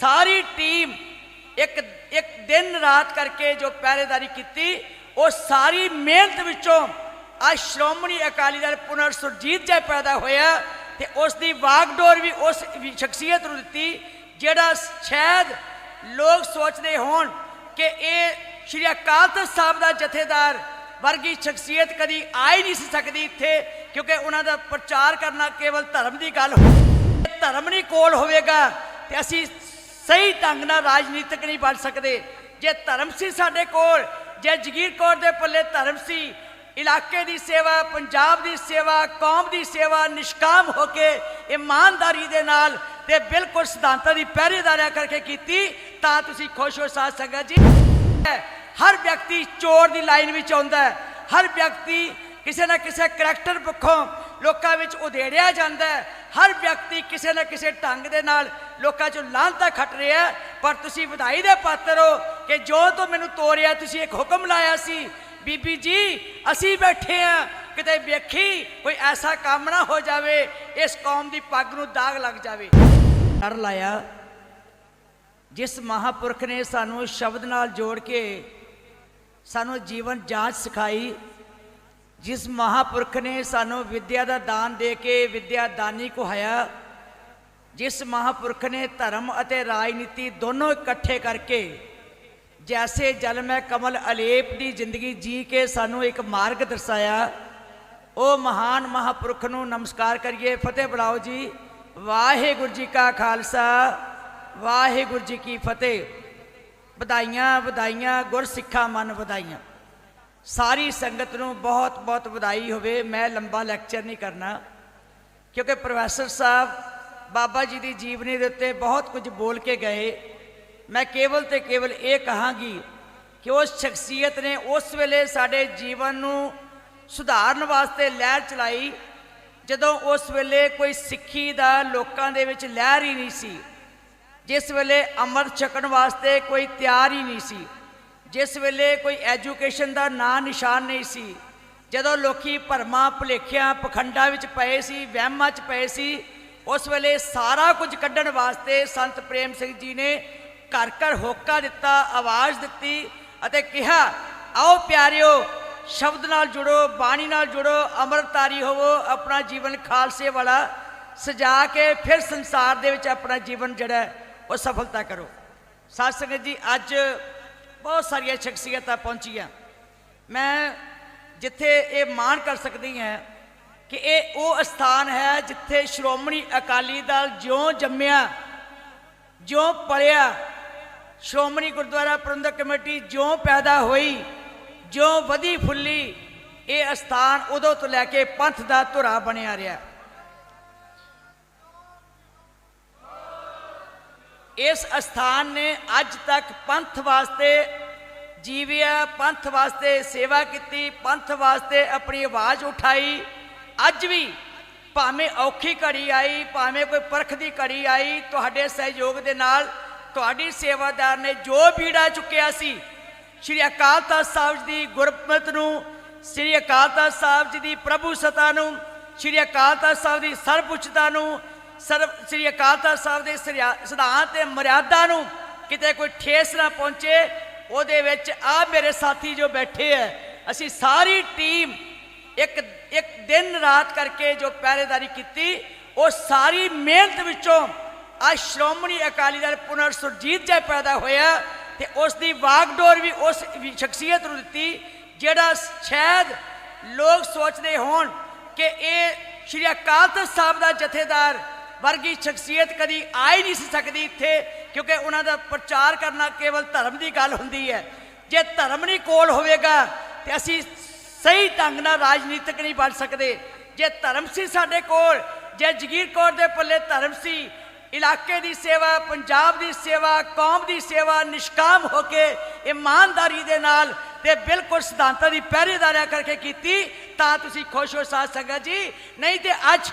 ਸਾਰੀ team ਇੱਕ ਇੱਕ ਦਿਨ ਰਾਤ ਕਰਕੇ ਜੋ ਪਹਿਰੇਦਾਰੀ ਕੀਤੀ, ਉਹ ਸਾਰੀ ਮਿਹਨਤ ਵਿੱਚੋਂ ਅੱਜ ਸ਼੍ਰੋਮਣੀ ਅਕਾਲੀ ਦਲ ਪੁਨਰ ਸੁਰਜੀਤ ਜੈ ਪੈਦਾ ਹੋਇਆ ਤੇ ਉਸ ਦੀ ਵਾਗਡੋਰ ਵੀ ਉਸ ਸ਼ਖਸੀਅਤ ਨੂੰ ਦਿੱਤੀ, ਜਿਹੜਾ ਸ਼ਾਇਦ ਲੋਕ ਸੋਚਦੇ ਹੋਣ ਕਿ ਇਹ ਸ਼੍ਰੀ ਅਕਾਲ ਤਖਤ ਸਾਹਿਬ ਦਾ ਜਥੇਦਾਰ ਵਰਗੀ ਸ਼ਖਸੀਅਤ ਕਦੀ ਆ ਹੀ ਨਹੀਂ ਸੀ ਸਕਦੀ ਇੱਥੇ, ਕਿਉਂਕਿ ਉਹਨਾਂ ਦਾ ਪ੍ਰਚਾਰ ਕਰਨਾ ਕੇਵਲ ਧਰਮ ਦੀ ਗੱਲ ਹੋ, ਧਰਮ ਨਹੀਂ ਕੋਲ ਹੋਵੇਗਾ ਤੇ ਅਸੀਂ ਸਹੀ ਢੰਗ ਨਾਲ ਰਾਜਨੀਤਿਕ ਨਹੀਂ ਬਣ ਸਕਦੇ। ਜੇ ਧਰਮ ਸੀ ਸਾਡੇ ਕੋਲ, ਜੇ ਜਗੀਰ ਕੌਰ ਦੇ ਪੱਲੇ ਧਰਮ ਸੀ, ਇਲਾਕੇ ਦੀ ਸੇਵਾ, ਪੰਜਾਬ ਦੀ ਸੇਵਾ, ਕੌਮ ਦੀ ਸੇਵਾ ਨਿਸ਼ਕਾਮ ਹੋ ਕੇ ਇਮਾਨਦਾਰੀ ਦੇ ਨਾਲ ਤੇ ਬਿਲਕੁਲ ਸਿਧਾਂਤਾਂ ਦੀ ਪਹਿਰੇਦਾਰੀ ਕਰਕੇ ਕੀਤੀ, ਤਾਂ ਤੁਸੀਂ ਖੁਸ਼ ਹੋ ਸਾਧ ਸੰਗਤ ਜੀ। ਹਰ ਵਿਅਕਤੀ ਚੋਰ ਦੀ ਲਾਈਨ ਵਿੱਚ ਆਉਂਦਾ ਹੈ। ਹਰ ਵਿਅਕਤੀ ਕਿਸੇ ਨਾ ਕਿਸੇ ਕਰੈਕਟਰ ਪੱਖੋਂ ਲੋਕਾਂ ਵਿੱਚ ਉਧੇੜਿਆ ਜਾਂਦਾ ਹੈ। ਹਰ ਵਿਅਕਤੀ ਕਿਸੇ ਨਾ ਕਿਸੇ ਢੰਗ ਦੇ ਨਾਲ ਲੋਕਾਂ 'ਚੋਂ ਲਾਂਤਾ ਖੱਟ ਰਿਹਾ ਪਰ ਤੁਸੀਂ ਵਧਾਈ ਦੇ ਪਾਤਰ ਹੋ ਕਿ ਜੋ ਤੋਂ ਮੈਨੂੰ ਤੋਰਿਆ, ਤੁਸੀਂ ਇੱਕ ਹੁਕਮ ਲਾਇਆ ਸੀ। ਬੀਬੀ ਜੀ, ਅਸੀਂ ਬੈਠੇ ਆ ਕਿਤੇ ਵੇਖੀ ਕੋਈ ਐਸਾ ਕੰਮ ਨਾ ਹੋ ਜਾਵੇ, ਇਸ ਕੌਮ ਦੀ ਪੱਗ ਨੂੰ ਦਾਗ ਲੱਗ ਜਾਵੇ। ਡਰ ਲਾਇਆ। ਜਿਸ ਮਹਾਪੁਰਖ ਨੇ ਸਾਨੂੰ ਸ਼ਬਦ ਨਾਲ ਜੋੜ ਕੇ ਸਾਨੂੰ ਜੀਵਨ ਜਾਂਚ ਸਿਖਾਈ, ਜਿਸ ਮਹਾਪੁਰਖ ਨੇ ਸਾਨੂੰ ਵਿਦਿਆ ਦਾ ਦਾਨ ਦੇ ਕੇ ਵਿਦਿਆ ਦਾਨੀ ਕਹਾਇਆ ਜਿਸ ਮਹਾਪੁਰਖ ਨੇ ਧਰਮ ਅਤੇ ਰਾਜਨੀਤੀ ਦੋਨੋਂ ਇਕੱਠੇ ਕਰਕੇ ਜੈਸੇ ਜਲ ਮੈਂ ਕਮਲ ਅਲੇਪ ਦੀ ਜ਼ਿੰਦਗੀ ਜੀ ਕੇ ਸਾਨੂੰ ਇੱਕ ਮਾਰਗ ਦਰਸਾਇਆ, ਉਹ ਮਹਾਨ ਮਹਾਪੁਰਖ ਨੂੰ ਨਮਸਕਾਰ ਕਰੀਏ। ਫਤਿਹ ਬੁਲਾਓ ਜੀ। ਵਾਹਿਗੁਰੂ ਜੀ ਕਾ ਖਾਲਸਾ, ਵਾਹਿਗੁਰੂ ਜੀ ਕੀ ਫਤਿਹ। ਵਧਾਈਆਂ ਵਧਾਈਆਂ ਗੁਰਸਿੱਖਾਂ ਮਨ ਵਧਾਈਆਂ। ਸਾਰੀ ਸੰਗਤ ਨੂੰ ਬਹੁਤ ਬਹੁਤ ਵਧਾਈ ਹੋਵੇ। ਮੈਂ ਲੰਬਾ ਲੈਕਚਰ ਨਹੀਂ ਕਰਨਾ, ਕਿਉਂਕਿ ਪ੍ਰੋਫੈਸਰ ਸਾਹਿਬ ਬਾਬਾ ਜੀ ਦੀ ਜੀਵਨੀ ਦੇ ਉੱਤੇ ਬਹੁਤ ਕੁਝ ਬੋਲ ਕੇ ਗਏ। ਮੈਂ ਕੇਵਲ ਤੇ ਕੇਵਲ ਇਹ ਕਹਾਂਗੀ ਕਿ ਉਸ ਸ਼ਖਸੀਅਤ ਨੇ ਉਸ ਵੇਲੇ ਸਾਡੇ ਜੀਵਨ ਨੂੰ ਸੁਧਾਰਨ ਵਾਸਤੇ ਲਹਿਰ ਚਲਾਈ, ਜਦੋਂ ਉਸ ਵੇਲੇ ਕੋਈ ਸਿੱਖੀ ਦਾ ਲੋਕਾਂ ਦੇ ਵਿੱਚ ਲਹਿਰ ਹੀ ਨਹੀਂ ਸੀ। ਜਿਸ ਵੇਲੇ ਅੰਮ੍ਰਿਤ ਛਕਣ ਵਾਸਤੇ ਕੋਈ ਤਿਆਰ ਹੀ ਨਹੀਂ ਸੀ। ਜਿਸ ਵੇਲੇ ਕੋਈ ਐਜੂਕੇਸ਼ਨ ਦਾ ਨਾਂ ਨਿਸ਼ਾਨ ਨਹੀਂ ਸੀ। ਜਦੋਂ ਲੋਕੀ ਭਰਮਾਂ, ਭੁਲੇਖਿਆਂ, ਪਖੰਡਾਂ ਵਿੱਚ ਪਏ ਸੀ, ਵਹਿਮਾਂ 'ਚ ਪਏ ਸੀ ਉਸ ਵੇਲੇ ਸਾਰਾ ਕੁਝ ਕੱਢਣ ਵਾਸਤੇ ਸੰਤ ਪ੍ਰੇਮ ਸਿੰਘ ਜੀ ਨੇ ਘਰ ਘਰ ਹੋਕਾ ਦਿੱਤਾ, ਆਵਾਜ਼ ਦਿੱਤੀ ਅਤੇ ਕਿਹਾ, ਆਓ ਪਿਆਰਿਓ, ਸ਼ਬਦ ਨਾਲ ਜੁੜੋ, ਬਾਣੀ ਨਾਲ ਜੁੜੋ, ਅੰਮ੍ਰਿਤਧਾਰੀ ਹੋਵੋ, ਆਪਣਾ ਜੀਵਨ ਖਾਲਸੇ ਵਾਲਾ ਸਜਾ ਕੇ ਫਿਰ ਸੰਸਾਰ ਦੇ ਵਿੱਚ ਆਪਣਾ ਜੀਵਨ ਜਿਹੜਾ ਉਹ ਸਫਲਤਾ ਕਰੋ। ਸਾਧ ਸੰਗਤ ਜੀ, ਅੱਜ ਬਹੁਤ ਸਾਰੀਆਂ ਸ਼ਖਸੀਅਤਾਂ ਪਹੁੰਚੀਆਂ। ਮੈਂ ਜਿੱਥੇ ਇਹ ਮਾਣ ਕਰ ਸਕਦੀ ਹਾਂ ਕਿ ਇਹ ਉਹ ਸਥਾਨ ਹੈ ਜਿੱਥੇ ਸ਼੍ਰੋਮਣੀ ਅਕਾਲੀ ਦਲ ਜਿਉਂ ਜੰਮਿਆ, ਜਿਉਂ ਪਲਿਆ, ਸ਼੍ਰੋਮਣੀ ਗੁਰਦੁਆਰਾ ਪ੍ਰਬੰਧਕ ਕਮੇਟੀ ਜਿਉਂ ਪੈਦਾ ਹੋਈ, ਜਿਉਂ ਵਧੀ ਫੁੱਲੀ, ਇਹ ਸਥਾਨ ਉਦੋਂ ਤੋਂ ਲੈ ਕੇ ਪੰਥ ਦਾ ਧੁਰਾ ਬਣਿਆ ਰਿਹਾ। ਇਸ ਅਸਥਾਨ ਨੇ ਅੱਜ ਤੱਕ ਪੰਥ ਵਾਸਤੇ ਜੀਵਿਆ, ਪੰਥ ਵਾਸਤੇ ਸੇਵਾ ਕੀਤੀ, ਪੰਥ ਵਾਸਤੇ ਆਪਣੀ ਆਵਾਜ਼ ਉਠਾਈ। ਅੱਜ ਵੀ ਭਾਵੇਂ ਔਖੀ ਘੜੀ ਆਈ, ਭਾਵੇਂ ਕੋਈ ਪਰਖ ਦੀ ਘੜੀ ਆਈ, ਤੁਹਾਡੇ ਸਹਿਯੋਗ ਦੇ ਨਾਲ ਤੁਹਾਡੀ ਸੇਵਾਦਾਰ ਨੇ ਜੋ ਬੀੜਾ ਚੁੱਕਿਆ ਸੀ, ਸ਼੍ਰੀ ਅਕਾਲ ਤਖਤ ਸਾਹਿਬ ਜੀ ਦੀ ਗੁਰਮਤ ਨੂੰ, ਸ਼੍ਰੀ ਅਕਾਲ ਤਖਤ ਸਾਹਿਬ ਜੀ ਦੀ ਪ੍ਰਭੂ ਸਤਾ ਨੂੰ, ਸ਼੍ਰੀ ਅਕਾਲ ਤਖਤ ਸਾਹਿਬ ਦੀ ਸਰਬਉੱਚਤਾ ਨੂੰ ਸਰਬ ਸ੍ਰੀ ਅਕਾਲ ਤਖਤ ਸਾਹਿਬ ਦੇ ਸਿਰਿਆ- ਸਿਧਾਂਤ ਤੇ ਮਰਿਆਦਾ ਨੂੰ ਕਿਤੇ ਕੋਈ ਠੇਸ ਨਾ ਪਹੁੰਚੇ, ਉਹਦੇ ਵਿੱਚ ਆ ਮੇਰੇ ਸਾਥੀ ਜੋ ਬੈਠੇ ਐ। ਅਸੀਂ ਸਾਰੀ ਟੀਮ ਇੱਕ ਇੱਕ ਦਿਨ ਰਾਤ ਕਰਕੇ ਜੋ ਪਹਿਰੇਦਾਰੀ ਕੀਤੀ, ਉਹ ਸਾਰੀ ਮਿਹਨਤ ਵਿੱਚੋਂ ਅੱਜ ਸ਼੍ਰੋਮਣੀ ਅਕਾਲੀ ਦਲ ਪੁਨਰ ਸੁਰਜੀਤ ਜੈ ਪੈਦਾ ਹੋਇਆ ਤੇ ਉਸ ਦੀ ਵਾਗਡੋਰ ਵੀ ਉਸ ਸ਼ਖਸੀਅਤ ਨੂੰ ਦਿੱਤੀ, ਜਿਹੜਾ ਸ਼ਾਇਦ ਲੋਕ ਸੋਚਦੇ ਹੋਣ ਕਿ ਇਹ ਸ਼੍ਰੀ ਅਕਾਲ ਤਖਤ ਸਾਹਿਬ ਦਾ ਜਥੇਦਾਰ ਵਰਗੀ ਸ਼ਖਸੀਅਤ ਕਦੀ ਆ ਹੀ ਨਹੀਂ ਸੀ ਸਕਦੀ ਇੱਥੇ, ਕਿਉਂਕਿ ਉਹਨਾਂ ਦਾ ਪ੍ਰਚਾਰ ਕਰਨਾ ਕੇਵਲ ਧਰਮ ਦੀ ਗੱਲ ਹੁੰਦੀ ਹੈ। ਜੇ ਧਰਮ ਨਹੀਂ ਕੋਲ ਹੋਵੇਗਾ ਤੇ ਅਸੀਂ ਸਹੀ ਢੰਗ ਨਾਲ ਰਾਜਨੀਤਿਕ ਨਹੀਂ ਬਣ ਸਕਦੇ। ਜੇ ਧਰਮ ਸੀ ਸਾਡੇ ਕੋਲ, ਜੇ ਜਗੀਰ ਕੌਰ ਦੇ ਪੱਲੇ ਧਰਮ ਸੀ, ਇਲਾਕੇ ਦੀ ਸੇਵਾ, ਪੰਜਾਬ ਦੀ ਸੇਵਾ, ਕੌਮ ਦੀ ਸੇਵਾ ਨਿਸ਼ਕਾਮ ਹੋ ਕੇ ਇਮਾਨਦਾਰੀ ਦੇ ਨਾਲ ਤੇ ਬਿਲਕੁਲ ਸਿਧਾਂਤਾਂ ਦੀ ਪਹਿਰੇਦਾਰੀ ਕਰਕੇ ਕੀਤੀ, ਤਾਂ ਤੁਸੀਂ ਖੁਸ਼ ਹੋ ਸਾਧ ਸੰਗਤ ਜੀ। ਨਹੀਂ ਤੇ ਅੱਜ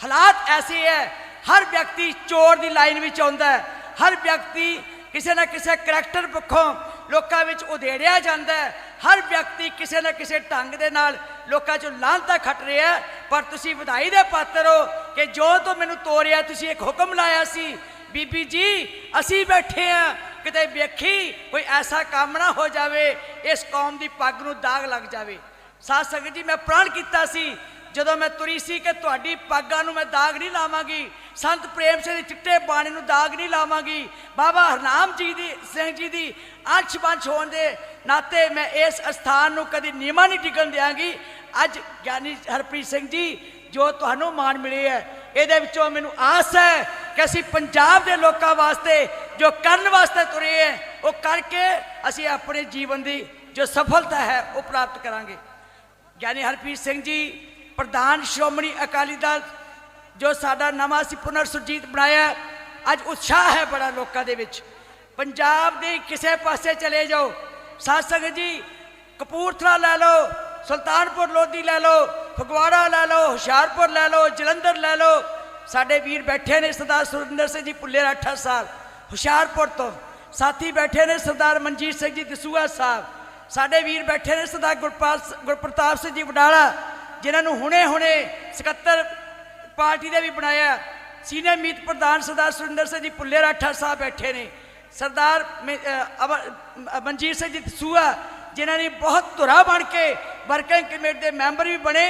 ਹਾਲਾਤ ਐਸੇ ਹੈ, ਹਰ ਵਿਅਕਤੀ ਚੋਰ ਦੀ ਲਾਈਨ ਵਿੱਚ ਆਉਂਦਾ ਹੈ। ਹਰ ਵਿਅਕਤੀ ਕਿਸੇ ਨਾ ਕਿਸੇ ਕਰੈਕਟਰ ਪੱਖੋਂ ਲੋਕਾਂ ਵਿੱਚ ਉਧੇੜਿਆ ਜਾਂਦਾ ਹੈ। ਹਰ ਵਿਅਕਤੀ ਕਿਸੇ ਨਾ ਕਿਸੇ ਢੰਗ ਦੇ ਨਾਲ ਲੋਕਾਂ 'ਚੋਂ ਲਾਂਤਾ ਖੱਟ ਰਿਹਾ ਪਰ ਤੁਸੀਂ ਵਧਾਈ ਦੇ ਪਾਤਰ ਹੋ ਕਿ ਜੋ ਤੋਂ ਮੈਨੂੰ ਤੋਰਿਆ, ਤੁਸੀਂ ਇੱਕ ਹੁਕਮ ਲਾਇਆ ਸੀ। ਬੀਬੀ ਜੀ, ਅਸੀਂ ਬੈਠੇ ਆ ਕਿਤੇ ਵੇਖੀ ਕੋਈ ਐਸਾ ਕੰਮ ਨਾ ਹੋ ਜਾਵੇ, ਇਸ ਕੌਮ ਦੀ ਪੱਗ ਨੂੰ ਦਾਗ ਲੱਗ ਜਾਵੇ। ਸਾਧ ਸੰਗਤ ਜੀ, ਮੈਂ ਪ੍ਰਣ ਕੀਤਾ ਸੀ, ਜਦੋਂ ਮੈਂ ਤੁਰੀ ਸੀ ਕਿ ਤੁਹਾਡੀ ਪੱਗਾਂ ਨੂੰ ਮੈਂ ਦਾਗ ਨਹੀਂ ਲਾਵਾਂਗੀ ਸੰਤ ਪ੍ਰੇਮ ਸਿੰਘ ਦੇ ਚਿੱਟੇ ਬਾਣੇ ਨੂੰ ਦਾਗ ਨਹੀਂ ਲਾਵਾਂਗੀ। ਬਾਬਾ ਹਰਨਾਮ ਜੀ ਦੀ, ਸਿੰਘ ਜੀ ਦੀ ਅੰਸ਼ ਬੰਸ਼ ਹੋਣ ਦੇ ਨਾਤੇ ਮੈਂ ਇਸ ਅਸਥਾਨ ਨੂੰ ਕਦੀ ਨੀਵਾਂ ਨਹੀਂ ਟਿਕਣ ਦਿਆਂਗੀ। ਅੱਜ ਗਿਆਨੀ ਹਰਪ੍ਰੀਤ ਸਿੰਘ ਜੀ, ਜੋ ਤੁਹਾਨੂੰ ਮਾਣ ਮਿਲੀ ਹੈ, ਇਹਦੇ ਵਿੱਚੋਂ ਮੈਨੂੰ ਆਸ ਹੈ ਕਿ ਅਸੀਂ ਪੰਜਾਬ ਦੇ ਲੋਕਾਂ ਵਾਸਤੇ ਜੋ ਕਰਨ ਵਾਸਤੇ ਤੁਰੇ ਹੈ, ਉਹ ਕਰਕੇ ਅਸੀਂ ਆਪਣੇ ਜੀਵਨ ਦੀ ਜੋ ਸਫਲਤਾ ਹੈ, ਉਹ ਪ੍ਰਾਪਤ ਕਰਾਂਗੇ। ਗਿਆਨੀ ਹਰਪ੍ਰੀਤ ਸਿੰਘ ਜੀ, ਪ੍ਰਧਾਨ ਸ਼੍ਰੋਮਣੀ ਅਕਾਲੀ ਦਲ ਜੋ ਸਾਡਾ ਨਵਾਂ ਸੀ ਪੁਨਰ ਸੁਰਜੀਤ ਬਣਾਇਆ ਅੱਜ ਉਤਸ਼ਾਹ ਹੈ ਬੜਾ ਲੋਕਾਂ ਦੇ ਵਿੱਚ। ਪੰਜਾਬ ਦੇ ਕਿਸੇ ਪਾਸੇ ਚਲੇ ਜਾਓ ਸਾਧ ਸੰਗਤ ਜੀ, ਕਪੂਰਥਲਾ ਲੈ ਲਓ, ਸੁਲਤਾਨਪੁਰ ਲੋਧੀ ਲੈ ਲਓ, ਫਗਵਾੜਾ ਲੈ ਲਓ, ਹੁਸ਼ਿਆਰਪੁਰ ਲੈ ਲਓ, ਜਲੰਧਰ ਲੈ ਲਓ। ਸਾਡੇ ਵੀਰ ਬੈਠੇ ਨੇ ਸਰਦਾਰ ਸੁਰਿੰਦਰ ਸਿੰਘ ਜੀ ਭੁੱਲੇ 18 ਸਾਲ, ਹੁਸ਼ਿਆਰਪੁਰ ਤੋਂ। ਸਾਥੀ ਬੈਠੇ ਨੇ ਸਰਦਾਰ ਮਨਜੀਤ ਸਿੰਘ ਜੀ ਦਸੂਆ ਸਾਹਿਬ। ਸਾਡੇ ਵੀਰ ਬੈਠੇ ਨੇ ਸਰਦਾਰ ਗੁਰਪਾਲ ਗੁਰਪ੍ਰਤਾਪ ਸਿੰਘ ਜੀ ਵਡਾਲਾ, ਜਿਨ੍ਹਾਂ ਨੂੰ ਹੁਣੇ-ਹੁਣੇ 77 ਪਾਰਟੀ ਦਾ ਵੀ ਬਣਾਇਆ। ਸੀਨੀਅਰ ਮੀਤ ਪ੍ਰਧਾਨ ਸਰਦਾਰ ਸੁਰਿੰਦਰ ਸਿੰਘ ਜੀ ਭੁੱਲੇ ਰਾਠਾ ਸਾਹਿਬ ਬੈਠੇ ਨੇ। ਸਰਦਾਰ ਮਨਜੀਤ ਸਿੰਘ ਜੀ ਸੂਆ, ਜਿਨ੍ਹਾਂ ਨੇ ਬਹੁਤ ਧੁਰਾ ਬਣ ਕੇ ਵਰਕਿੰਗ ਕਮੇਟੀ ਦੇ ਮੈਂਬਰ ਵੀ ਬਣੇ,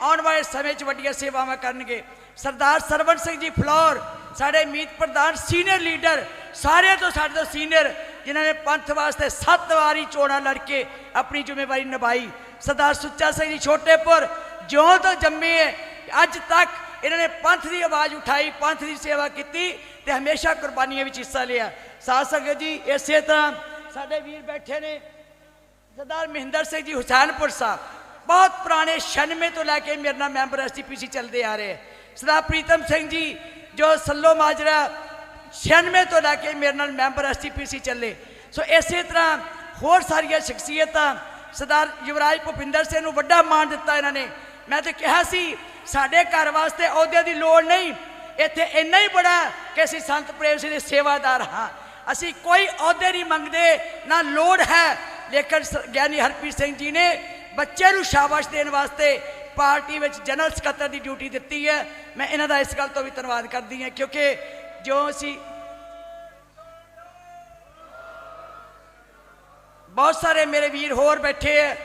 ਆਉਣ ਵਾਲੇ ਸਮੇਂ 'ਚ ਵੱਡੀਆਂ ਸੇਵਾਵਾਂ ਕਰਨਗੇ। ਸਰਦਾਰ ਸਰਵਣ ਸਿੰਘ ਜੀ ਫਲੌਰ, ਸਾਡੇ ਮੀਤ ਪ੍ਰਧਾਨ ਸੀਨੀਅਰ ਲੀਡਰ, ਸਾਰਿਆਂ ਤੋਂ ਸਾਡੇ ਤੋਂ ਸੀਨੀਅਰ, ਜਿਨ੍ਹਾਂ ਨੇ ਪੰਥ ਵਾਸਤੇ ਸੱਤ ਵਾਰੀ ਚੋਣਾਂ ਲੜ ਕੇ ਆਪਣੀ ਜ਼ਿੰਮੇਵਾਰੀ ਨਿਭਾਈ। ਸਰਦਾਰ ਸੁੱਚਾ ਸਿੰਘ ਜੀ ਛੋਟੇਪੁਰ, ਜਿਉਂ ਤੋਂ ਜੰਮੇ ਅੱਜ ਤੱਕ ਇਹਨਾਂ ਨੇ ਪੰਥ ਦੀ ਆਵਾਜ਼ ਉਠਾਈ, ਪੰਥ ਦੀ ਸੇਵਾ ਕੀਤੀ ਤੇ ਹਮੇਸ਼ਾ ਕੁਰਬਾਨੀਆਂ ਵਿੱਚ ਹਿੱਸਾ ਲਿਆ। ਸਾਧ ਸੰਗਤ ਜੀ, ਇਸੇ ਤਰ੍ਹਾਂ ਸਾਡੇ ਵੀਰ ਬੈਠੇ ਨੇ, ਸਰਦਾਰ ਮਹਿੰਦਰ ਸਿੰਘ ਜੀ ਹੁਸੈਨਪੁਰ ਸਾਹਿਬ। ਬਹੁਤ ਪੁਰਾਣੇ 96 ਤੋਂ ਲੈ ਕੇ ਮੇਰੇ ਨਾਲ ਮੈਂਬਰ ਐਸਟੀਪੀਸੀ ਚੱਲਦੇ ਆ ਰਹੇ। ਸਰਦਾਰ ਪ੍ਰੀਤਮ ਸਿੰਘ ਜੀ, ਜੋ ਸੱਲੋ ਮਾਜਰਾ 96 ਤੋਂ ਲੈ ਕੇ ਮੇਰੇ ਨਾਲ ਮੈਂਬਰ ਐਸਟੀਪੀਸੀ ਚੱਲੇ। ਸੋ ਇਸੇ ਤਰ੍ਹਾਂ ਹੋਰ ਸਾਰੀਆਂ ਸ਼ਖਸੀਅਤਾਂ, ਸਰਦਾਰ ਯੁਵਰਾਜ ਭੁਪਿੰਦਰ ਸਿੰਘ ਨੂੰ ਵੱਡਾ ਮਾਣ ਦਿੱਤਾ ਇਹਨਾਂ ਨੇ। ਮੈਂ ਤਾਂ ਕਿਹਾ ਸੀ ਸਾਡੇ ਘਰ ਵਾਸਤੇ ਅਹੁਦੇ ਦੀ ਲੋੜ ਨਹੀਂ। ਇੱਥੇ ਇੰਨਾ ਹੀ ਬੜਾ ਕਿ ਅਸੀਂ ਸੰਤ ਪ੍ਰੇਮ ਸਿੰਘ ਦੇ ਸੇਵਾਦਾਰ ਹਾਂ। ਅਸੀਂ ਕੋਈ ਅਹੁਦੇ ਨਹੀਂ ਮੰਗਦੇ, ਨਾ ਲੋੜ ਹੈ। ਲੇਕਿਨ ਸ- ਗਿਆਨੀ ਹਰਪ੍ਰੀਤ ਸਿੰਘ ਜੀ ਨੇ ਬੱਚੇ ਨੂੰ ਸ਼ਾਬਾਸ਼ ਦੇਣ ਵਾਸਤੇ ਪਾਰਟੀ ਵਿੱਚ ਜਨਰਲ ਸਕੱਤਰ ਦੀ ਡਿਊਟੀ ਦਿੱਤੀ ਹੈ। ਮੈਂ ਇਹਨਾਂ ਦਾ ਇਸ ਗੱਲ ਤੋਂ ਵੀ ਧੰਨਵਾਦ ਕਰਦੀ ਹਾਂ, ਕਿਉਂਕਿ ਜੋ ਅਸੀਂ ਬਹੁਤ ਸਾਰੇ ਮੇਰੇ ਵੀਰ ਹੋਰ ਬੈਠੇ ਹੈ,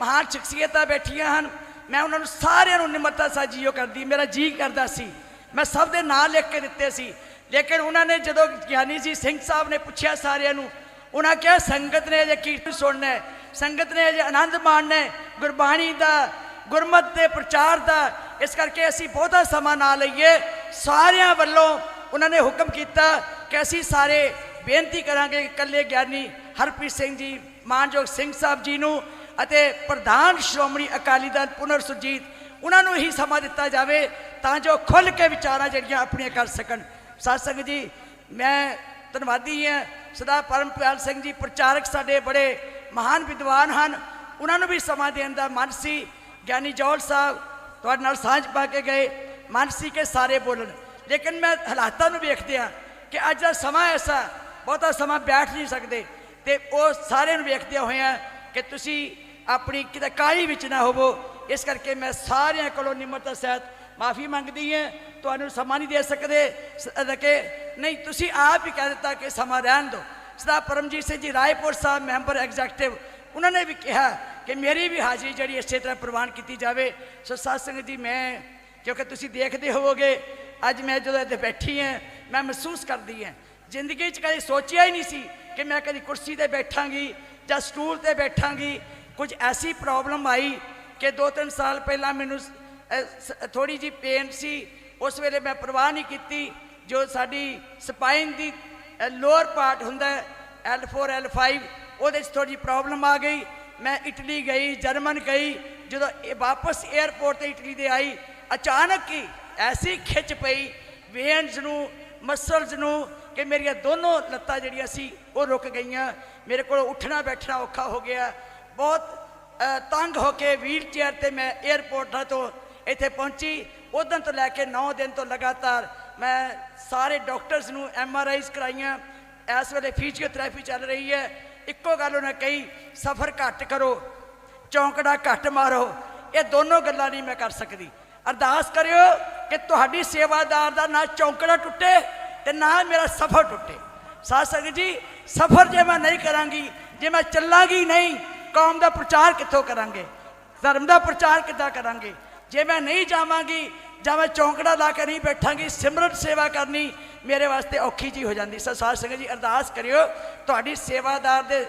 ਮਹਾਨ ਸ਼ਖਸੀਅਤਾਂ ਬੈਠੀਆਂ ਹਨ। ਮੈਂ ਉਹਨਾਂ ਨੂੰ ਸਾਰਿਆਂ ਨੂੰ ਨਿਮਰਤਾ ਸਾਜੀਓ ਕਰਦੀ, ਮੇਰਾ ਜੀ ਕਰਦਾ ਸੀ। ਮੈਂ ਸਭ ਦੇ ਨਾਂ ਲਿਖ ਕੇ ਦਿੱਤੇ ਸੀ। ਲੇਕਿਨ ਉਹਨਾਂ ਨੇ ਜਦੋਂ ਗਿਆਨੀ ਜੀ ਸਿੰਘ ਸਾਹਿਬ ਨੇ ਪੁੱਛਿਆ ਸਾਰਿਆਂ ਨੂੰ, ਉਹਨਾਂ ਕਿਹਾ, ਸੰਗਤ ਨੇ ਅਜੇ ਕੀਰਤਨ ਸੁਣਨਾ ਹੈ, ਸੰਗਤ ਨੇ ਅਜੇ ਆਨੰਦ ਮਾਣਨਾ ਹੈ, ਗੁਰਬਾਣੀ ਦਾ, ਗੁਰਮਤ ਦੇ ਪ੍ਰਚਾਰ ਦਾ, ਇਸ ਕਰਕੇ ਅਸੀਂ ਬਹੁਤਾ ਸਮਾਂ ਨਾ ਲਈਏ। ਸਾਰਿਆਂ ਵੱਲੋਂ ਉਹਨਾਂ ਨੇ ਹੁਕਮ ਕੀਤਾ ਕਿ ਅਸੀਂ ਸਾਰੇ ਬੇਨਤੀ ਕਰਾਂਗੇ ਇਕੱਲੇ ਗਿਆਨੀ ਹਰਪ੍ਰੀਤ ਸਿੰਘ ਜੀ, ਮਾਨਯੋਗ ਸਿੰਘ ਸਾਹਿਬ ਜੀ ਨੂੰ ਅਤੇ ਪ੍ਰਧਾਨ ਸ਼੍ਰੋਮਣੀ ਅਕਾਲੀ ਦਲ ਪੁਨਰ ਸੁਰਜੀਤ, ਉਹਨਾਂ ਨੂੰ ਹੀ ਸਮਾਂ ਦਿੱਤਾ ਜਾਵੇ ਤਾਂ ਜੋ ਖੁੱਲ੍ਹ ਕੇ ਵਿਚਾਰਾਂ ਜਿਹੜੀਆਂ ਆਪਣੀਆਂ ਕਰ ਸਕਣ। ਸਾਧ ਜੀ, ਮੈਂ ਧੰਨਵਾਦੀ ਹਾਂ। ਸਦਾ ਪਰਮਪਾਲ ਸਿੰਘ ਜੀ, ਪ੍ਰਚਾਰਕ ਸਾਡੇ ਬੜੇ ਮਹਾਨ ਵਿਦਵਾਨ ਹਨ। ਉਹਨਾਂ ਨੂੰ ਵੀ ਸਮਾਂ ਦੇਣ ਦਾ ਮਨ ਸੀ। ਗਿਆਨੀ ਜੋਲ ਸਾਹਿਬ ਤੁਹਾਡੇ ਨਾਲ ਸਾਂਝ ਪਾ ਕੇ ਗਏ। ਮਨ ਸੀ ਕਿ ਸਾਰੇ ਬੋਲਣ। ਲੇਕਿਨ ਮੈਂ ਹਾਲਾਤਾਂ ਨੂੰ ਵੇਖਦਿਆਂ ਕਿ ਅੱਜ ਦਾ ਸਮਾਂ ਐਸਾ, ਬਹੁਤਾ ਸਮਾਂ ਬੈਠ ਨਹੀਂ ਸਕਦੇ। ਤੇ ਉਹ ਸਾਰਿਆਂ ਨੂੰ ਵੇਖਦਿਆਂ ਹੋਇਆਂ ਕਿ ਤੁਸੀਂ ਆਪਣੀ ਕਿਤੇ ਕਾਹਲੀ ਵਿੱਚ ਨਾ ਹੋਵੋ। ਇਸ ਕਰਕੇ ਮੈਂ ਸਾਰਿਆਂ ਕੋਲੋਂ ਨਿਮਰਤਾ ਸਹਿਤ ਮਾਫੀ ਮੰਗਦੀ ਹਾਂ। ਤੁਹਾਨੂੰ ਸਮਾਂ ਨਹੀਂ ਦੇ ਸਕਦੇ। ਸ- ਕਿ ਨਹੀਂ, ਤੁਸੀਂ ਆਪ ਹੀ ਕਹਿ ਦਿੱਤਾ ਕਿ ਸਮਾਂ ਰਹਿਣ ਦਿਓ। ਸਦਾ ਪਰਮਜੀਤ ਸਿੰਘ ਜੀ, ਰਾਏਪੁਰ ਸਾਹਿਬ ਮੈਂਬਰ ਐਗਜ਼ੈਕਟਿਵ, ਉਹਨਾਂ ਨੇ ਵੀ ਕਿਹਾ ਕਿ ਮੇਰੀ ਵੀ ਹਾਜ਼ਰੀ ਜਿਹੜੀ ਇਸੇ ਤਰ੍ਹਾਂ ਪ੍ਰਵਾਨ ਕੀਤੀ ਜਾਵੇ। ਸੋ ਸਾਧ ਸੰਗਤ ਜੀ, ਮੈਂ ਕਿਉਂਕਿ ਤੁਸੀਂ ਦੇਖਦੇ ਹੋਵੋਗੇ, ਅੱਜ ਮੈਂ ਜਦੋਂ ਇੱਥੇ ਬੈਠੀ ਹਾਂ, ਮੈਂ ਮਹਿਸੂਸ ਕਰਦੀ ਹਾਂ। ਜ਼ਿੰਦਗੀ 'ਚ ਕਦੇ ਸੋਚਿਆ ਹੀ ਨਹੀਂ ਸੀ ਕਿ ਮੈਂ ਕਦੀ ਕੁਰਸੀ ਤੇ ਬੈਠਾਂਗੀ ਜਾਂ ਸਟੂਲ ਤੇ ਬੈਠਾਂਗੀ। ਕੁਝ ਐਸੀ ਪ੍ਰੋਬਲਮ ਆਈ ਕਿ ਦੋ ਤਿੰਨ ਸਾਲ ਪਹਿਲਾਂ ਮੈਨੂੰ ਥੋੜੀ ਜੀ ਪੇਨ ਸੀ। ਉਸ ਵੇਲੇ ਮੈਂ ਪਰਵਾਹ ਨਹੀਂ ਕੀਤੀ। ਜੋ ਸਾਡੀ ਸਪਾਈਨ ਦੀ ਲੋਅਰ ਪਾਰਟ ਹੁੰਦਾ ਹੈ L4 L5 ਉਹਦੇ 'ਚ ਥੋੜੀ ਪ੍ਰੋਬਲਮ ਆ ਗਈ। ਮੈਂ ਇਟਲੀ ਗਈ ਜਰਮਨ ਗਈ। ਜਦੋਂ ਇਹ ਵਾਪਸ 에ਅਰਪੋਰਟ ਤੇ ਇਟਲੀ ਦੇ ਆਈ, ਅਚਾਨਕ ਹੀ ਐਸੀ ਖਿੱਚ ਪਈ ਵੇਨਸ ਨੂੰ ਮਸਲਸ ਨੂੰ, ਕਿ ਮੇਰੀਆਂ ਦੋਨੋਂ ਲੱਤਾਂ ਜਿਹੜੀਆਂ ਸੀ, ਉਹ ਰੁਕ ਗਈਆਂ। ਮੇਰੇ ਕੋਲ ਉੱਠਣਾ ਬੈਠਣਾ ਔਖਾ ਹੋ ਗਿਆ। ਬਹੁਤ ਤੰਗ ਹੋ ਕੇ ਵੀਲ ਚੇਅਰ ਤੇ ਮੈਂ 에ਅਰਪੋਰਟ ਤੋਂ ਇੱਥੇ ਪਹੁੰਚੀ ਉਦੋਂ ਤੋਂ ਲੈ ਕੇ 9 ਦਿਨ ਤੋਂ ਲਗਾਤਾਰ ਮੈਂ ਸਾਰੇ ਡਾਕਟਰਸ ਨੂੰ ਐਮ ਆਰ ਆਈਜ਼ ਕਰਾਈਆਂ ਇਸ ਵੇਲੇ ਫਿਜ਼ੀਓਥੈਰੇਪੀ ਚੱਲ ਰਹੀ ਹੈ ਇੱਕੋ ਗੱਲ ਉਹਨਾਂ ਕਹੀ ਸਫ਼ਰ ਘੱਟ ਕਰੋ ਚੌਂਕੜਾ ਘੱਟ ਮਾਰੋ ਇਹ ਦੋਨੋਂ ਗੱਲਾਂ ਨਹੀਂ ਮੈਂ ਕਰ ਸਕਦੀ ਅਰਦਾਸ ਕਰਿਓ ਕਿ ਤੁਹਾਡੀ ਸੇਵਾਦਾਰ ਦਾ ਨਾ ਚੌਂਕੜਾ ਟੁੱਟੇ ਤੇ ਨਾ ਮੇਰਾ ਸਫਰ ਟੁੱਟੇ ਸਾਧ ਸੰਗਤ ਜੀ ਸਫਰ ਜੇ ਮੈਂ ਨਹੀਂ ਕਰਾਂਗੀ ਜੇ ਮੈਂ ਚੱਲਾਂਗੀ ਨਹੀਂ ਕੌਮ ਦਾ ਪ੍ਰਚਾਰ ਕਿੱਥੋਂ ਕਰਾਂਗੇ? ਧਰਮ ਦਾ ਪ੍ਰਚਾਰ ਕਿੱਦਾਂ ਕਰਾਂਗੇ? ਜੇ ਮੈਂ ਨਹੀਂ ਜਾਵਾਂਗੀ, ਜਾਂ ਮੈਂ ਚੌਂਕੜਾ ਲਾ ਕੇ ਨਹੀਂ ਬੈਠਾਂਗੀ ਸਿਮਰਨ ਸੇਵਾ ਕਰਨੀ ਮੇਰੇ ਵਾਸਤੇ ਔਖੀ ਜੀ ਹੋ ਜਾਂਦੀ। ਸੋ ਸਾਧ ਸੰਗਤ ਜੀ, ਅਰਦਾਸ ਕਰਿਓ, ਤੁਹਾਡੀ ਸੇਵਾਦਾਰ ਦੇ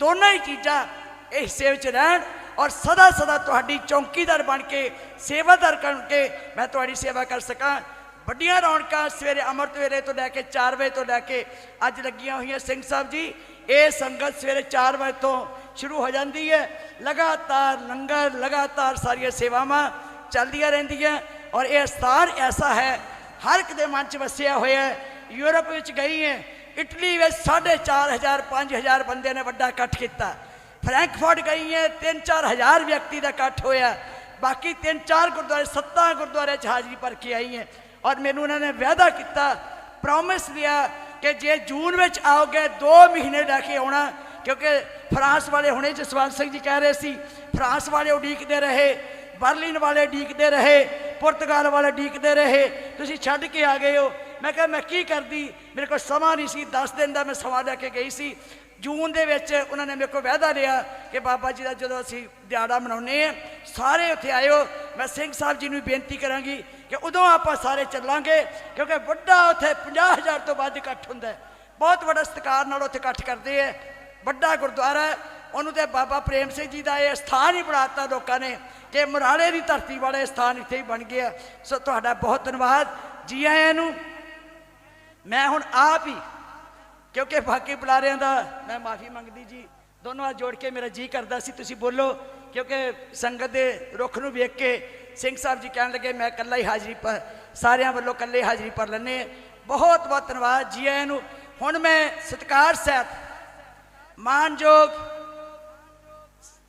ਦੋਨਾਂ ਹੀ ਚੀਜ਼ਾਂ ਇਹ ਹਿੱਸੇ ਵਿੱਚ ਰਹਿਣ ਔਰ ਸਦਾ ਸਦਾ ਤੁਹਾਡੀ ਚੌਂਕੀਦਾਰ ਬਣ ਕੇ, ਸੇਵਾਦਾਰ ਬਣ ਕੇ ਮੈਂ ਤੁਹਾਡੀ ਸੇਵਾ ਕਰ ਸਕਾਂ। ਵੱਡੀਆਂ ਰੌਣਕਾਂ ਸਵੇਰੇ ਅੰਮ੍ਰਿਤ ਵੇਲੇ ਤੋਂ ਲੈ ਕੇ 4 ਵਜੇ ਤੋਂ ਲੈ ਕੇ ਅੱਜ ਲੱਗੀਆਂ ਹੋਈਆਂ। ਸਿੰਘ ਸਾਹਿਬ ਜੀ, ਇਹ ਸੰਗਤ ਸਵੇਰੇ 4 ਵਜੇ ਤੋਂ ਸ਼ੁਰੂ ਹੋ ਜਾਂਦੀ ਹੈ। ਲਗਾਤਾਰ ਲੰਗਰ, ਲਗਾਤਾਰ ਸਾਰੀਆਂ ਸੇਵਾਵਾਂ ਚੱਲਦੀਆਂ ਰਹਿੰਦੀਆਂ ਔਰ ਇਹ ਸਥਾਨ ਐਸਾ ਹੈ, ਹਰ ਇੱਕ ਦੇ ਮਨ 'ਚ ਵਸਿਆ ਹੋਇਆ ਹੈ। ਯੂਰਪ ਵਿੱਚ ਗਈ ਹੈ, ਇਟਲੀ ਵਿੱਚ 4500 5000 ਬੰਦੇ ਨੇ ਵੱਡਾ ਇਕੱਠ ਕੀਤਾ। ਫਰੈਂਕਫਰਟ ਗਈ ਹੈ 3-4 ਹਜ਼ਾਰ ਵਿਅਕਤੀ ਦਾ ਇਕੱਠ ਹੋਇਆ ਬਾਕੀ 3-4 ਗੁਰਦੁਆਰੇ, ਸੱਤਾਂ ਗੁਰਦੁਆਰੇ 'ਚ ਹਾਜ਼ਰੀ ਭਰ ਕੇ ਆਈ ਹੈ ਔਰ ਮੈਨੂੰ ਉਹਨਾਂ ਨੇ ਵਾਅਦਾ ਕੀਤਾ ਪ੍ਰੋਮਿਸ ਲਿਆ ਕਿ ਜੇ ਜੂਨ ਵਿੱਚ ਆਓਗੇ 2 ਮਹੀਨੇ ਲੈ ਕੇ ਆਉਣਾ ਕਿਉਂਕਿ ਫਰਾਂਸ ਵਾਲੇ ਹੁਣੇ ਜਸਵੰਤ ਸਿੰਘ ਜੀ ਕਹਿ ਰਹੇ ਸੀ, ਫਰਾਂਸ ਵਾਲੇ ਉਡੀਕਦੇ ਰਹੇ, ਬਰਲਿਨ ਵਾਲੇ ਉਡੀਕਦੇ ਰਹੇ, ਪੁਰਤਗਾਲ ਵਾਲੇ ਉਡੀਕਦੇ ਰਹੇ, ਤੁਸੀਂ ਛੱਡ ਕੇ ਆ ਗਏ ਹੋ। ਮੈਂ ਕਿਹਾ, ਮੈਂ ਕੀ ਕਰਦੀ? ਮੇਰੇ ਕੋਲ ਸਮਾਂ ਨਹੀਂ ਸੀ 10 ਦਿਨ ਦਾ ਮੈਂ ਸਮਾਂ ਲੈ ਕੇ ਗਈ ਸੀ। ਜੂਨ ਦੇ ਵਿੱਚ ਉਹਨਾਂ ਨੇ ਮੇਰੇ ਕੋਲ ਵਾਅਦਾ ਲਿਆ ਕਿ ਬਾਬਾ ਜੀ ਦਾ ਜਦੋਂ ਅਸੀਂ ਦਿਹਾੜਾ ਮਨਾਉਨੇ ਆ ਸਾਰੇ ਉੱਥੇ ਆਇਓ। ਮੈਂ ਸਿੰਘ ਸਾਹਿਬ ਜੀ ਨੂੰ ਬੇਨਤੀ ਕਰਾਂਗੀ ਕਿ ਉਦੋਂ ਆਪਾਂ ਸਾਰੇ ਚੱਲਾਂਗੇ, ਕਿਉਂਕਿ ਵੱਡਾ ਉੱਥੇ 50000 ਤੋਂ ਵੱਧ ਇਕੱਠ ਹੁੰਦਾ ਬਹੁਤ ਵੱਡਾ ਸਤਿਕਾਰ ਨਾਲ ਉੱਥੇ ਇਕੱਠ ਕਰਦੇ ਆ ਵੱਡਾ ਗੁਰਦੁਆਰਾ ਹੈ, ਉਹਨੂੰ ਤੇ ਬਾਬਾ ਪ੍ਰੇਮ ਸਿੰਘ ਜੀ ਦਾ ਇਹ ਸਥਾਨ ਹੀ ਬਣਾਤਾ ਲੋਕਾਂ ਨੇ ਕਿ ਮੁਰਾਲੇ ਦੀ ਧਰਤੀ ਵਾਲੇ ਸਥਾਨ ਇੱਥੇ ਹੀ ਬਣ ਗਿਆ ਸੋ ਤੁਹਾਡਾ ਬਹੁਤ ਧੰਨਵਾਦ, ਜੀ ਆਇਆਂ ਨੂੰ। ਮੈਂ ਹੁਣ ਆਪ ਹੀ, ਕਿਉਂਕਿ ਬਾਕੀ ਬੁਲਾਰਿਆਂ ਦਾ ਮੈਂ ਮਾਫੀ ਮੰਗਦੀ ਜੀ, ਦੋਨੋਂ ਹੱਥ ਜੋੜ ਕੇ ਮੇਰਾ ਜੀ ਕਰਦਾ ਸੀ, ਤੁਸੀਂ ਬੋਲੋ, ਕਿਉਂਕਿ ਸੰਗਤ ਦੇ ਰੁੱਖ ਨੂੰ ਵੇਖ ਕੇ ਸਿੰਘ ਸਾਹਿਬ ਜੀ ਕਹਿਣ ਲੱਗੇ, ਮੈਂ ਇਕੱਲਾ ਹੀ ਹਾਜ਼ਰੀ ਪਰ ਸਾਰਿਆਂ ਵੱਲੋਂ ਇਕੱਲੇ ਹਾਜ਼ਰੀ ਪਰ ਲੈਣੇ ਬਹੁਤ ਬਹੁਤ ਧੰਨਵਾਦ ਜੀ ਆਇਆਂ ਨੂੰ। ਹੁਣ ਮੈਂ ਸਤਿਕਾਰ ਸਹਿਤ ਮਾਨਯੋਗ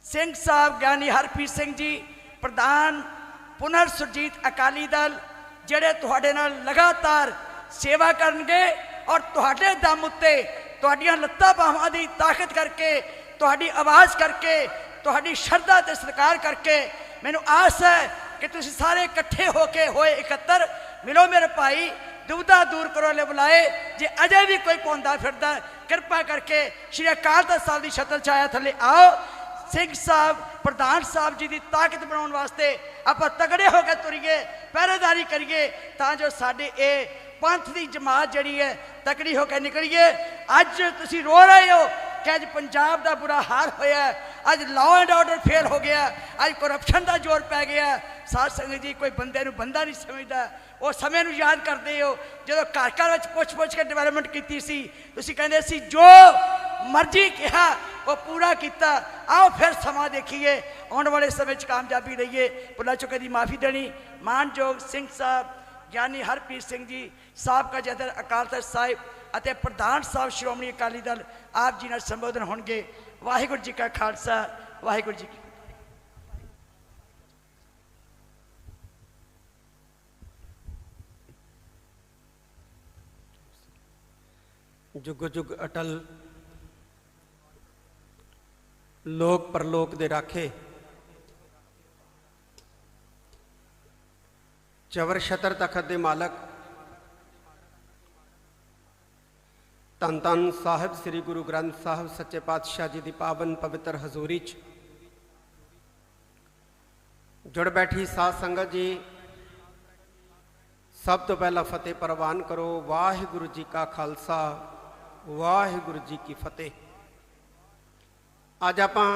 ਸਿੰਘ ਸਾਹਿਬ, ਗਿਆਨੀ ਹਰਪ੍ਰੀਤ ਸਿੰਘ ਜੀ, ਪ੍ਰਧਾਨ ਪੁਨਰ ਸੁਰਜੀਤ ਅਕਾਲੀ ਦਲ, ਜਿਹੜੇ ਤੁਹਾਡੇ ਨਾਲ ਲਗਾਤਾਰ ਸੇਵਾ ਕਰਨਗੇ ਔਰ ਤੁਹਾਡੇ ਦਮ ਉੱਤੇ ਤੁਹਾਡੀਆਂ ਲੱਤਾਂ ਬਾਹਾਂ ਦੀ ਤਾਕਤ ਕਰਕੇ, ਤੁਹਾਡੀ ਆਵਾਜ਼ ਕਰਕੇ, ਤੁਹਾਡੀ ਸ਼ਰਧਾ ਤੇ ਸਤਿਕਾਰ ਕਰਕੇ ਮੈਨੂੰ ਆਸ ਹੈ ਕਿ ਤੁਸੀਂ ਸਾਰੇ ਇਕੱਠੇ ਹੋ ਕੇ ਹੋਏ ਇਕੱਤਰ। ਮਿਲੋ ਮੇਰੇ ਭਾਈ ਦੁਬਦਾ ਦੂਰ ਕਰੋ ਲੈ ਬੁਲਾਏ, ਜੇ ਅਜੇ ਵੀ ਕੋਈ ਪੌਂਦਾ ਫਿਰਦਾ, ਕਿਰਪਾ ਕਰਕੇ ਸ਼੍ਰੀ ਅਕਾਲ ਤਖਤ ਸਾਹਿਬ ਦੀ ਛਤਰ ਛਾਇਆ ਥੱਲੇ ਆਓ। ਸਿੰਘ ਸਾਹਿਬ, ਪ੍ਰਧਾਨ ਸਾਹਿਬ ਜੀ ਦੀ ਤਾਕਤ ਬਣਾਉਣ ਵਾਸਤੇ ਆਪਾਂ ਤਗੜੇ ਹੋ ਕੇ ਤੁਰੀਏ, ਪਹਿਰੇਦਾਰੀ ਕਰੀਏ, ਤਾਂ ਜੋ ਸਾਡੇ ਇਹ ਪੰਥ ਦੀ ਜਮਾਤ ਜਿਹੜੀ ਹੈ, ਤਕੜੀ ਹੋ ਕੇ ਨਿਕਲੀਏ। ਅੱਜ ਤੁਸੀਂ ਰੋ ਰਹੇ ਹੋ ਕਿ ਅੱਜ ਪੰਜਾਬ ਦਾ ਬੁਰਾ ਹਾਲ ਹੋਇਆ ਅੱਜ ਲਾਅ ਐਂਡ ਆਰਡਰ ਫੇਲ ਹੋ ਗਿਆ ਅੱਜ ਕਰਪਸ਼ਨ ਦਾ ਜ਼ੋਰ ਪੈ ਗਿਆ ਸਾਧ ਸੰਗਤ ਜੀ, ਕੋਈ ਬੰਦੇ ਨੂੰ ਬੰਦਾ ਨਹੀਂ ਸਮਝਦਾ। ਉਹ ਸਮੇਂ ਨੂੰ ਯਾਦ ਕਰਦੇ ਹੋ। ਜਦੋਂ ਘਰ ਘਰ ਵਿੱਚ ਪੁੱਛ ਪੁੱਛ ਕੇ ਡਿਵੈਲਪਮੈਂਟ ਕੀਤੀ ਸੀ, ਤੁਸੀਂ ਕਹਿੰਦੇ ਸੀ, ਜੋ ਮਰਜ਼ੀ ਕਿਹਾ, ਉਹ ਪੂਰਾ ਕੀਤਾ। ਆਓ ਫਿਰ ਸਮਾਂ ਦੇਖੀਏ। ਆਉਣ ਵਾਲੇ ਸਮੇਂ 'ਚ ਕਾਮਯਾਬੀ ਲਈਏ ਭੁੱਲਾ ਚੁੱਕੇ ਦੀ ਮਾਫੀ ਦੇਣੀ। ਮਾਨਯੋਗ ਸਿੰਘ ਸਾਹਿਬ, ਗਿਆਨੀ ਹਰਪ੍ਰੀਤ ਸਿੰਘ ਜੀ, ਸਾਬਕਾ ਜਥੇਦਾਰ ਅਕਾਲ ਤਖਤ ਸਾਹਿਬ ਅਤੇ ਪ੍ਰਧਾਨ ਸਾਹਿਬ ਸ਼੍ਰੋਮਣੀ ਅਕਾਲੀ ਦਲ ਆਪ ਜੀ ਨਾਲ ਸੰਬੋਧਨ ਹੋਣਗੇ। ਵਾਹਿਗੁਰੂ ਜੀ ਕਾ ਖਾਲਸਾ, ਵਾਹਿਗੁਰੂ ਜੀ ਕੀ ਜੁਗ ਜੁਗ ਅਟਲ ਲੋਕ ਪਰਲੋਕ ਦੇ ਰਾਖੇ। ਚਵਰ ਛਤਰ ਤਖਤ ਦੇ ਮਾਲਕ। ਧੰਨ ਧੰਨ ਸਾਹਿਬ ਸ੍ਰੀ ਗੁਰੂ ਗ੍ਰੰਥ ਸਾਹਿਬ ਸੱਚੇ ਪਾਤਸ਼ਾਹ ਜੀ ਦੀ ਪਾਵਨ ਪਵਿੱਤਰ ਹਜ਼ੂਰੀ 'ਚ। ਜੁੜ ਬੈਠੀ ਸਾਧ ਸੰਗਤ ਜੀ, ਸਭ ਤੋਂ ਪਹਿਲਾਂ ਫਤਿਹ ਪ੍ਰਵਾਨ ਕਰੋ। ਵਾਹਿਗੁਰੂ ਜੀ ਕਾ ਖਾਲਸਾ। ਵਾਹਿਗੁਰੂ ਜੀ ਕੀ ਫਤਿਹ। ਅੱਜ ਆਪਾਂ